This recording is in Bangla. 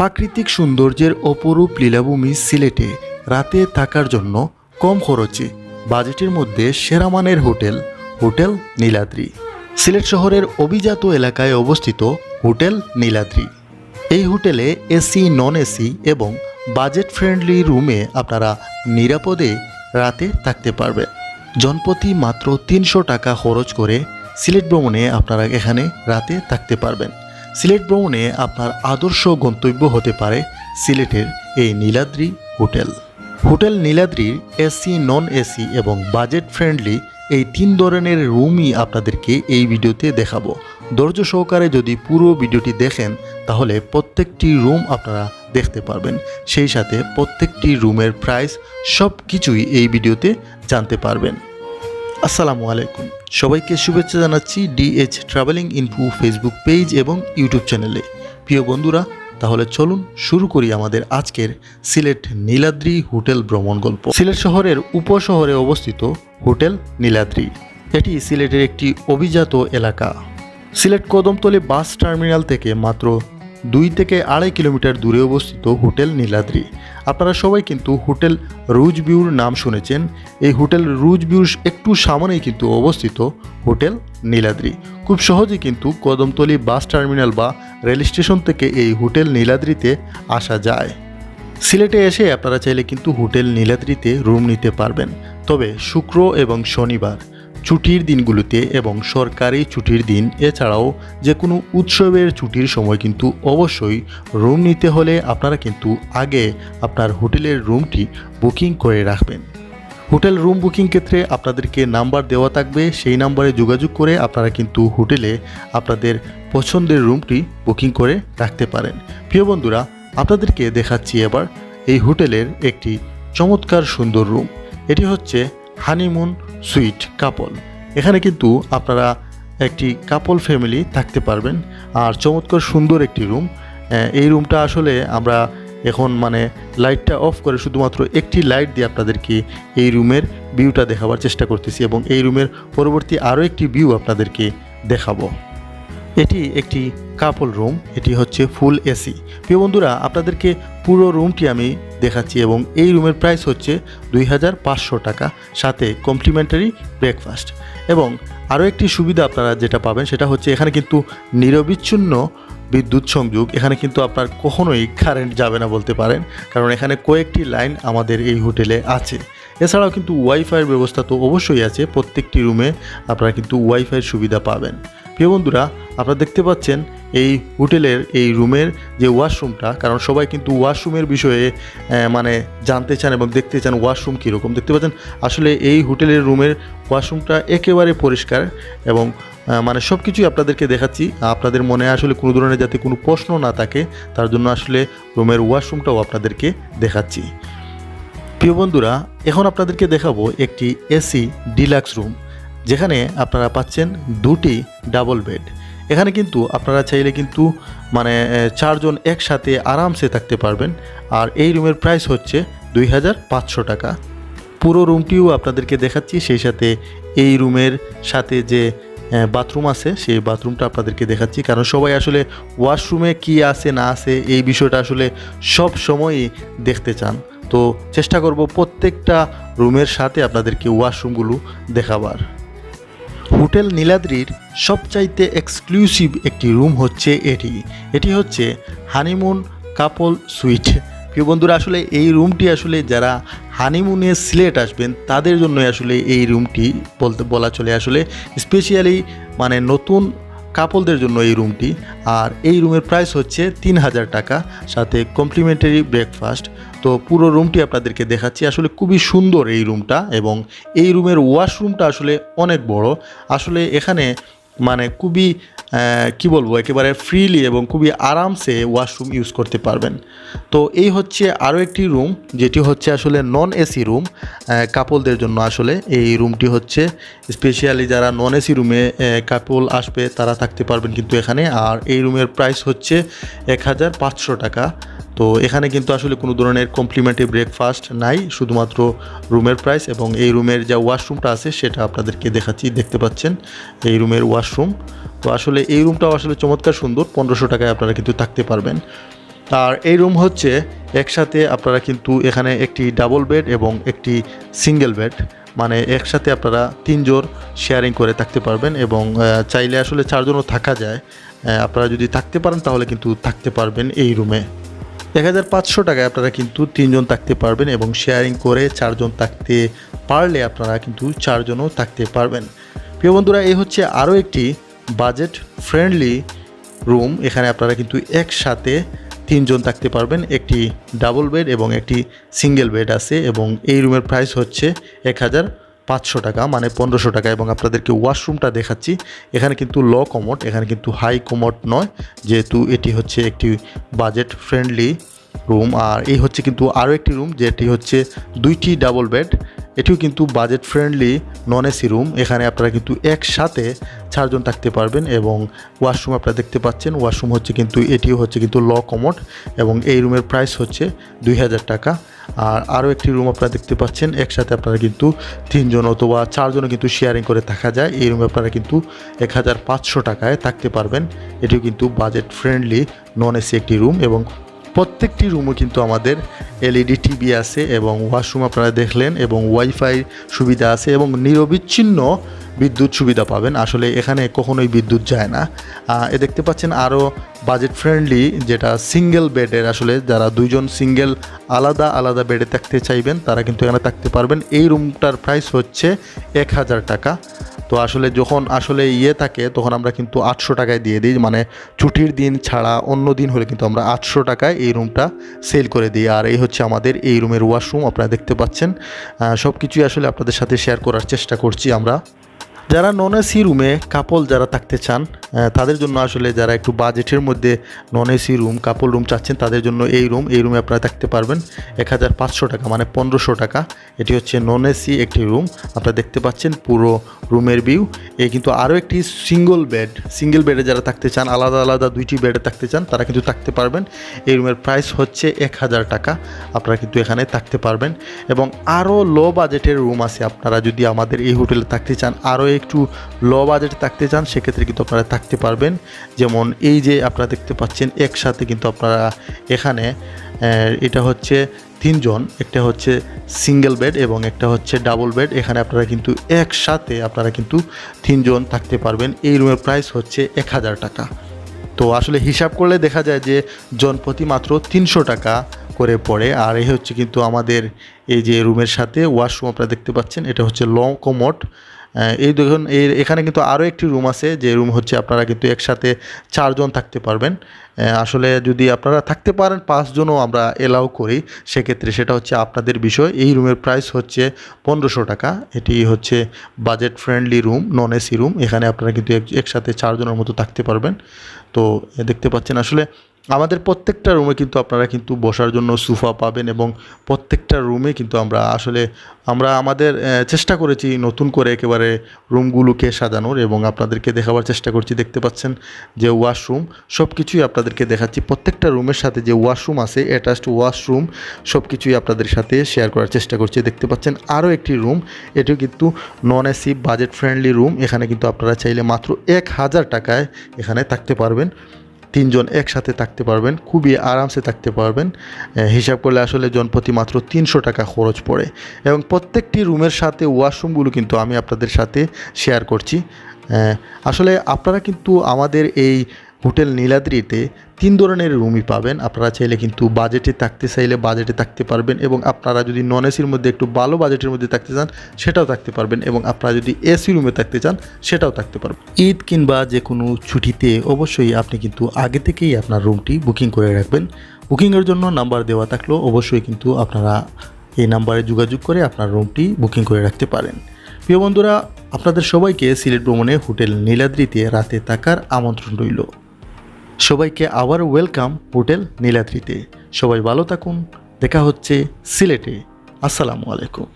প্রাকৃতিক সৌন্দর্যের অপরূপ লীলাভূমি সিলেটে রাতে থাকার জন্য কম খরচে বাজেটের মধ্যে সেরা মানের হোটেল হোটেল নীলাদ্রি। সিলেট শহরের অভিজাত এলাকায় অবস্থিত হোটেল নীলাদ্রি। এই হোটেলে এসি নন এসি এবং বাজেট ফ্রেন্ডলি রুমে আপনারা নিরাপদে রাতে থাকতে পারবেন। জনপ্রতি মাত্র তিনশো টাকা খরচ করে সিলেট ভ্রমণে আপনারা এখানে রাতে থাকতে পারবেন। সিলেট ভ্রমণে আপনার আদর্শ গন্তব্য হতে পারে সিলেটের এই নীলাদ্রি হোটেল। হোটেল নীলাদ্রির এসি নন এসি এবং বাজেট ফ্রেন্ডলি এই তিন ধরনের রুমই আপনাদেরকে এই ভিডিওতে দেখাবো। ধৈর্য সহকারে যদি পুরো ভিডিওটি দেখেন, তাহলে প্রত্যেকটি রুম আপনারা দেখতে পারবেন। সেই সাথে প্রত্যেকটি রুমের প্রাইস সব কিছুই এই ভিডিওতে জানতে পারবেন। আসসালামু আলাইকুম। সবাইকে শুভেচ্ছা জানাচ্ছি DH traveling info Facebook page এবং ইউটিউব চ্যানেলে প্রিয় বন্ধুরা, তাহলে চলুন শুরু করি আমাদের আজকের সিলেট নীলাদ্রি হোটেল ভ্রমণ গল্প। সিলেট শহরের উপশহরে অবস্থিত হোটেল নীলাদ্রি। এটি সিলেটের একটি অভিজাত এলাকা। সিলেট কদমতলী বাস টার্মিনাল থেকে মাত্র দুই থেকে আড়াই কিলোমিটার দূরে অবস্থিত হোটেল নীলাদ্রি। আপনারা সবাই কিন্তু হোটেল রুজ ভিউর নাম শুনেছেন। এই হোটেল রুজ ভিউর একটু সামনেই কিন্তু অবস্থিত হোটেল নীলাদ্রি। খুব সহজেই কিন্তু কদমতলী বাস টার্মিনাল বা রেল স্টেশন থেকে এই হোটেল নীলাদ্রিতে আসা যায়। সিলেটে এসে আপনারা চাইলে কিন্তু হোটেল নীলাদ্রিতে রুম নিতে পারবেন। তবে শুক্র এবং শনিবার ছুটির দিনগুলোতে এবং সরকারি ছুটির দিন, এছাড়াও যে কোনো উৎসবের ছুটির সময় কিন্তু অবশ্যই রুম নিতে হলে আপনারা কিন্তু আগে আপনার হোটেলের রুমটি বুকিং করে রাখবেন। হোটেল রুম বুকিং ক্ষেত্রে আপনাদেরকে নাম্বার দেওয়া থাকবে, সেই নাম্বারে যোগাযোগ করে আপনারা কিন্তু হোটেলে আপনাদের পছন্দের রুমটি বুকিং করে রাখতে পারেন। প্রিয় বন্ধুরা, আপনাদেরকে দেখাচ্ছি এবার এই হোটেলের একটি চমৎকার সুন্দর রুম এটি হচ্ছে হানিমুন সুইট কাপল। এখানে কিন্তু আপনারা একটি কাপল ফ্যামিলি থাকতে পারবেন। আর চমৎকার সুন্দর একটি রুম। এই রুমটা আসলে আমরা এখন মানে লাইটটা অফ করে শুধুমাত্র একটি লাইট দিয়ে আপনাদেরকে এই রুমের ভিউটা দেখাবার চেষ্টা করতেছি এবং এই রুমের পরবর্তী আরও একটি ভিউ আপনাদেরকে দেখাবো। এটি একটি কাপল রুম এটি হচ্ছে ফুল এসি প্রিয় বন্ধুরা, আপনাদেরকে পুরো রুমটি আমি দেখাচ্ছি এবং এই রুমের প্রাইস হচ্ছে দুই হাজার পাঁচশো টাকা, সাথে কমপ্লিমেন্টারি ব্রেকফাস্ট এবং আরও একটি সুবিধা আপনারা যেটা পাবেন, সেটা হচ্ছে এখানে কিন্তু নিরবিচ্ছিন্ন বিদ্যুৎ সংযোগ। এখানে কিন্তু আপনার কখনোই কারেন্ট যাবে না বলতে পারেন, কারণ এখানে কয়েকটি লাইন আমাদের এই হোটেলে আছে। এছাড়াও কিন্তু ওয়াইফাইয়ের ব্যবস্থা তো অবশ্যই আছে, প্রত্যেকটি রুমে আপনারা কিন্তু ওয়াইফাইয়ের সুবিধা পাবেন। প্রিয় বন্ধুরা, আপনারা দেখতে পাচ্ছেন এই হোটেলের, এই রুমের যে ওয়াশরুমটা, কারণ সবাই কিন্তু ওয়াশরুমের বিষয়ে মানে জানতে চান এবং দেখতে চান ওয়াশরুম কীরকম। দেখতে পাচ্ছেন, আসলে এই হোটেলের রুমের ওয়াশরুমটা একেবারে পরিষ্কার এবং মানে সব কিছুই আপনাদেরকে দেখাচ্ছি। আপনাদের মনে আসলে কোনো ধরনের যাতে কোনো প্রশ্ন না থাকে, তার জন্য আসলে রুমের ওয়াশরুমটাও আপনাদেরকে দেখাচ্ছি। প্রিয় বন্ধুরা, এখন আপনাদেরকে দেখাবো একটি এসি ডিলাক্স রুম। যেখানে আপনারা পাচ্ছেন দুটি ডাবল বেড এখানে কিন্তু আপনারা চাইলে কিন্তু মানে চারজন একসাথে আরামসে থাকতে পারবেন। আর এই রুমের প্রাইস হচ্ছে দুই হাজার পাঁচশো টাকা। পুরো রুমটিও আপনাদেরকে দেখাচ্ছি, সেই সাথে এই রুমের সাথে যে বাথরুম আছে, সেই বাথরুমটা আপনাদেরকে দেখাচ্ছি। কারণ সবাই আসলে ওয়াশরুমে কি আছে, না আছে, এই বিষয়টা আসলে সব সময়ই দেখতে চান। তো চেষ্টা করব প্রত্যেকটা রুমের সাথে আপনাদেরকে ওয়াশরুমগুলো দেখাবার। হোটেল নীলাদ্রির সবচাইতে এক্সক্লুসিভ একটি রুম হচ্ছে এটি। এটি হচ্ছে হানিমুন কাপল সুইট। প্রিয় বন্ধুরা, আসলে এই রুমটি আসলে যারা হানিমুনে সিলেট আসবেন, তাদের জন্য আসলে এই রুমটি বলতে বলা চলে। আসলে স্পেশালি মানে নতুন কাপলদের জন্য এই রুমটি। আর এই রুমের প্রাইস হচ্ছে তিন হাজার টাকা, সাথে কমপ্লিমেন্টারি ব্রেকফাস্ট তো পুরো রুমটি আপনাদেরকে দেখাচ্ছি। আসলে খুবই সুন্দর এই রুমটা এবং এই রুমের ওয়াশরুমটা আসলে অনেক বড়। আসলে এখানে মানে খুবই কি বলব, একেবারে ফ্রিলি এবং খুবই আরামসে ওয়াশরুম ইউজ করতে পারবেন। তো এই হচ্ছে আরও একটি রুম যেটি হচ্ছে আসলে নন এসি রুম কাপলদের জন্য আসলে। এই রুমটি হচ্ছে স্পেশালি যারা নন এসি রুমে কাপল আসবে, তারা থাকতে পারবেন কিন্তু এখানে। আর এই রুমের প্রাইস হচ্ছে এক হাজার পাঁচশো টাকা। তো এখানে কিন্তু আসলে কোনো ধরনের কমপ্লিমেন্টারি ব্রেকফাস্ট নাই, শুধুমাত্র রুমের প্রাইস এবং এই রুমের যা ওয়াশরুমটা আছে সেটা আপনাদেরকে দেখাচ্ছি, দেখতে পাচ্ছেন এই রুমের ওয়াশরুম তো আসলে এই রুমটাও আসলে চমৎকার সুন্দর, পনেরোশো টাকায় আপনারা কিন্তু থাকতে পারবেন। আর এই রুম হচ্ছে একসাথে আপনারা কিন্তু এখানে একটি ডাবল বেড এবং একটি সিঙ্গেল বেড মানে একসাথে আপনারা তিনজন শেয়ারিং করে থাকতে পারবেন এবং চাইলে আসলে চারজনও থাকা যায়। আপনারা যদি থাকতে পারেন তাহলে কিন্তু থাকতে পারবেন এই রুমে এক হাজার পাঁচশো টাকায় আপনারা কিন্তু তিনজন থাকতে পারবেন এবং শেয়ারিং করে চারজন থাকতে পারলে আপনারা কিন্তু চারজনও থাকতে পারবেন। প্রিয় বন্ধুরা, এই হচ্ছে আরও একটি বাজেট ফ্রেন্ডলি রুম এখানে আপনারা কিন্তু একসাথে তিনজন থাকতে পারবেন। একটি ডাবল বেড এবং একটি সিঙ্গেল বেড আছে এবং এই রুমের প্রাইস হচ্ছে এক হাজার পাঁচশো টাকা মানে পনেরোশো টাকা, এবং আপনাদেরকে ওয়াশরুমটা দেখাচ্ছি। এখানে কিন্তু ল কমোড, এখানে কিন্তু হাই কমোড নয়, যেহেতু এটি হচ্ছে একটি বাজেট ফ্রেন্ডলি রুম। আর এই হচ্ছে কিন্তু আরও একটি রুম, যেটি হচ্ছে দুইটি ডাবল বেড। এটিও কিন্তু budget friendly non AC room. এখানে আপনারা কিন্তু একসাথে চারজন থাকতে পারবেন, এবং ওয়াশরুম আপনারা দেখতে পাচ্ছেন। ওয়াশরুম হচ্ছে কিন্তু, এটিও হচ্ছে কিন্তু ল কমোড, এবং এই রুমের প্রাইস হচ্ছে দুই হাজার টাকা। আর আরও একটি রুম আপনারা দেখতে পাচ্ছেন। একসাথে আপনারা কিন্তু তিনজন অথবা চারজনও কিন্তু শেয়ারিং করে থাকা যায়। এই রুমে আপনারা কিন্তু এক হাজার পাঁচশো টাকায় থাকতে পারবেন। এটিও কিন্তু বাজেট ফ্রেন্ডলি নন এসি একটি রুম এবং প্রত্যেকটি রুমও কিন্তু আমাদের এলইডি টিভি আছে এবং ওয়াশরুম আপনারা দেখলেন এবং ওয়াইফাই সুবিধা আছে এবং নিরবিচ্ছিন্ন বিদ্যুৎ সুবিধা পাবেন। আসলে এখানে কখনোই বিদ্যুৎ যায় না। এ দেখতে পাচ্ছেন আরও বাজেট ফ্রেন্ডলি যেটা সিঙ্গেল বেডের আসলে যারা দুইজন সিঙ্গেল আলাদা আলাদা বেডে থাকতে চাইবেন, তারা কিন্তু এখানে থাকতে পারবেন। এই রুমটার প্রাইস হচ্ছে এক হাজার টাকা। তো আসলে যখন আসলে ইয়ে থাকে, তখন আমরা কিন্তু আটশো টাকায় দিয়ে দিই। মানে ছুটির দিন ছাড়া অন্য দিন হলে কিন্তু আমরা আটশো টাকায় এই রুমটা সেল করে দিই। আর এই হচ্ছে আমাদের এই রুমের ওয়াশরুম, আপনারা দেখতে পাচ্ছেন। সব কিছুই আসলে আপনাদের সাথে শেয়ার করার চেষ্টা করছি আমরা। যারা নন এসি রুমে কাপল যারা থাকতে চান তাদের জন্য আসলে যারা একটু বাজেটের মধ্যে non AC room couple room চাচ্ছেন, তাদের জন্য এই রুম এই রুমে আপনারা থাকতে পারবেন। এক হাজার পাঁচশো টাকা মানে পনেরোশো টাকা। এটি হচ্ছে নন এসি একটি রুম আপনারা দেখতে পাচ্ছেন পুরো রুমের ভিউ এই কিন্তু আরও একটি সিঙ্গল বেড সিঙ্গেল বেডে যারা থাকতে চান, আলাদা আলাদা দুইটি বেডে থাকতে চান, তারা কিন্তু থাকতে পারবেন। এই রুমের প্রাইস হচ্ছে এক হাজার টাকা। আপনারা কিন্তু এখানে থাকতে পারবেন। এবং আরও লো বাজেটের রুম আছে। আপনারা যদি আমাদের এই হোটেলে থাকতে চান, আরও একটু লো বাজেটে থাকতে চান, সেক্ষেত্রে কিন্তু আপনারা থাকতে পারবেন। যেমন এই যে আপনারা দেখতে পাচ্ছেন, একসাথে কিন্তু আপনারা এখানে এটা হচ্ছে তিনজন, একটা হচ্ছে সিঙ্গেল বেড এবং একটা হচ্ছে ডাবল বেড এখানে আপনারা কিন্তু একসাথে আপনারা কিন্তু তিনজন থাকতে পারবেন। এই রুমের প্রাইস হচ্ছে এক হাজার টাকা। তো আসলে হিসাব করলে দেখা যায় যে জনপ্রতি মাত্র তিনশো টাকা করে পড়ে। আর এই হচ্ছে কিন্তু আমাদের এই যে রুমের সাথে ওয়াশরুম আপনারা দেখতে পাচ্ছেন, এটা হচ্ছে লং কোমোট এই দেখুন এখানে কিন্তু আরও একটি রুম আছে, যে রুম হচ্ছে আপনারা কিন্তু একসাথে চারজন থাকতে পারবেন। আসলে যদি আপনারা থাকতে পারেন, পাঁচজনও আমরা এলাও করি, সেক্ষেত্রে সেটা হচ্ছে আপনাদের বিষয়। এই রুমের প্রাইস হচ্ছে পনেরোশো টাকা। এটি হচ্ছে budget friendly room non AC room এখানে আপনারা কিন্তু এক- একসাথে চারজনের মতো থাকতে পারবেন। তো দেখতে পাচ্ছেন, আসলে আমাদের প্রত্যেকটা রুমে কিন্তু আপনারা কিন্তু বসার জন্য সোফা পাবেন এবং প্রত্যেকটা রুমে কিন্তু আমরা আসলে, আমরা আমাদের চেষ্টা করেছি নতুন করে একেবারে রুমগুলোকে সাজানোর এবং আপনাদেরকে দেখাবার চেষ্টা করছি। দেখতে পাচ্ছেন যে ওয়াশরুম সব কিছুই আপনাদেরকে দেখাচ্ছি। প্রত্যেকটা রুমের সাথে যে ওয়াশরুম আছে অ্যাটাচড ওয়াশরুম সব কিছুই আপনাদের সাথে শেয়ার করার চেষ্টা করছি। দেখতে পাচ্ছেন আরও একটি রুম এটিও কিন্তু non AC budget friendly room এখানে কিন্তু আপনারা চাইলে মাত্র এক হাজার টাকায় এখানে থাকতে পারবেন। তিনজন একসাথে থাকতে পারবেন, খুবই আরামসে থাকতে পারবেন। হিসাব করলে আসলে জনপ্রতি মাত্র তিনশো টাকা খরচ পড়ে। এবং প্রত্যেকটি রুমের সাথে ওয়াশরুমগুলো কিন্তু আমি আপনাদের সাথে শেয়ার করছি। আসলে আপনারা কিন্তু আমাদের এই হোটেল নীলাদ্রিতে তিন ধরনের রুমই পাবেন। আপনারা চাইলে কিন্তু বাজেটে থাকতে চাইলে বাজেটে থাকতে পারবেন এবং আপনারা যদি নন এসির মধ্যে একটু ভালো বাজেটের মধ্যে থাকতে চান, সেটাও থাকতে পারবেন এবং আপনারা যদি এসি রুমে থাকতে চান, সেটাও থাকতে পারবেন। ঈদ কিংবা যে কোনো ছুটিতে অবশ্যই আপনি কিন্তু আগে থেকেই আপনার রুমটি বুকিং করে রাখবেন। বুকিংয়ের জন্য নাম্বার দেওয়া থাকলেও অবশ্যই কিন্তু আপনারা এই নাম্বারে যোগাযোগ করে আপনার রুমটি বুকিং করে রাখতে পারেন। প্রিয় বন্ধুরা, আপনাদের সবাইকে সিলেট ভ্রমণে হোটেল নীলাদ্রিতে রাতে থাকার আমন্ত্রণ রইল। সবাইকে আবার ওয়েলকাম হোটেল নীলাদ্রিতে। সবাই ভালো থাকুন। দেখা হচ্ছে সিলেটে। আসসালামু আলাইকুম।